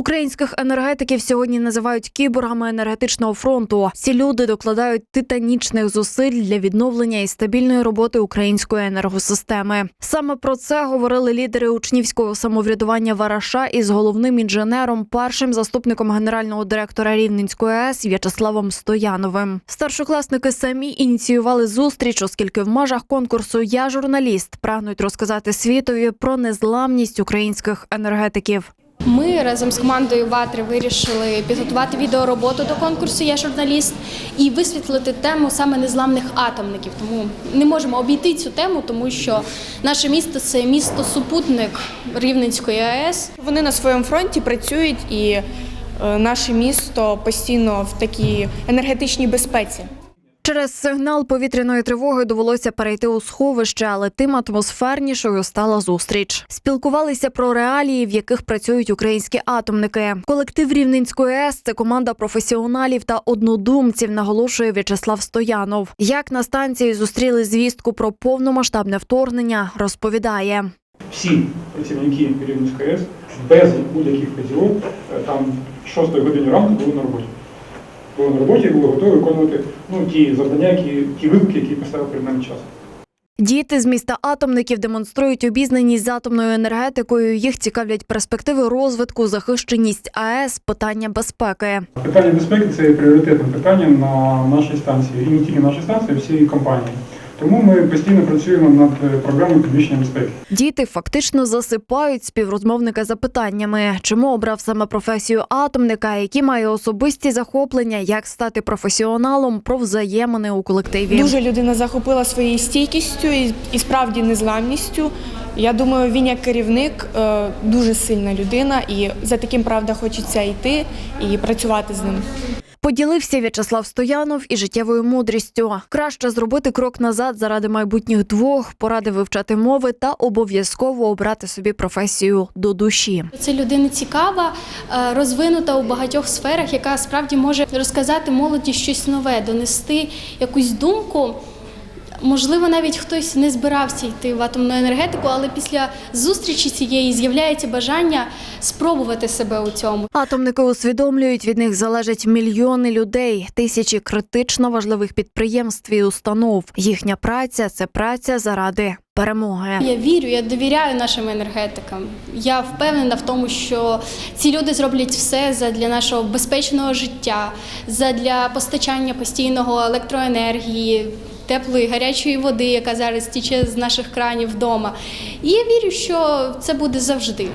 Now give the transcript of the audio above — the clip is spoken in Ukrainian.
Українських енергетиків сьогодні називають кіборгами енергетичного фронту. Ці люди докладають титанічних зусиль для відновлення і стабільної роботи української енергосистеми. Саме про це говорили лідери учнівського самоврядування Вараша із головним інженером, першим заступником генерального директора Рівненської АЕС В'ячеславом Стояновим. Старшокласники самі ініціювали зустріч, оскільки в межах конкурсу Я журналіст прагнуть розказати світові про незламність українських енергетиків. Ми разом з командою Ватри вирішили підготувати відеороботу до конкурсу Я журналіст і висвітлити тему саме незламних атомників. Тому не можемо обійти цю тему, тому що наше місто це місто супутник Рівненської АЕС. Вони на своєму фронті працюють, і е, наше місто постійно в такій енергетичній безпеці. Через сигнал повітряної тривоги довелося перейти у сховище, але тим атмосфернішою стала зустріч. Спілкувалися про реалії, в яких працюють українські атомники. Колектив Рівненської АЕС – це команда професіоналів та однодумців, наголошує В'ячеслав Стоянов. Як на станції зустріли звістку про повномасштабне вторгнення, розповідає. всі працівники Рівненської АЕС без будь-яких поділок е, там 6 годині ранку були на роботі. Були на роботі були готові виконувати ну, ті завдання, які, ті виклики, які поставив перед нами час. Діти з міста атомників демонструють обізнаність з атомною енергетикою. Їх цікавлять перспективи розвитку, захищеність АЕС, питання безпеки. Питання безпеки це пріоритетне питання на нашій станції, і не тільки нашій станції, а всієї компанії. Тому ми постійно працюємо над е, програмою підвищення безпеки. Діти фактично засипають співрозмовника запитаннями, чому обрав саме професію атомника, які має особисті захоплення, як стати професіоналом про взаємини у колективі. Дуже людина захопила своєю стійкістю і, і справді незламністю. Я думаю, він як керівник е, дуже сильна людина, і за таким правда хочеться йти і працювати з ним. Поділився В'ячеслав Стоянов і життєвою мудрістю. Краще зробити крок назад заради майбутніх двох, порадив вивчати мови та обов'язково обрати собі професію до душі. Це людина цікава, е, розвинута у багатьох сферах, яка справді може розказати молоді щось нове, донести якусь думку. Можливо, навіть хтось не збирався йти в атомну енергетику, але після зустрічі цієї з'являється бажання спробувати себе у цьому. Атомники усвідомлюють, від них залежать мільйони людей, тисячі критично важливих підприємств і установ. Їхня праця це праця заради перемоги. Я вірю, я довіряю нашим енергетикам. Я впевнена в тому, що ці люди зроблять все для нашого безпечного життя, для постачання постійного електроенергії, теплої гарячої води, яка зараз тіче з наших кранів вдома. І я вірю, що це буде завжди.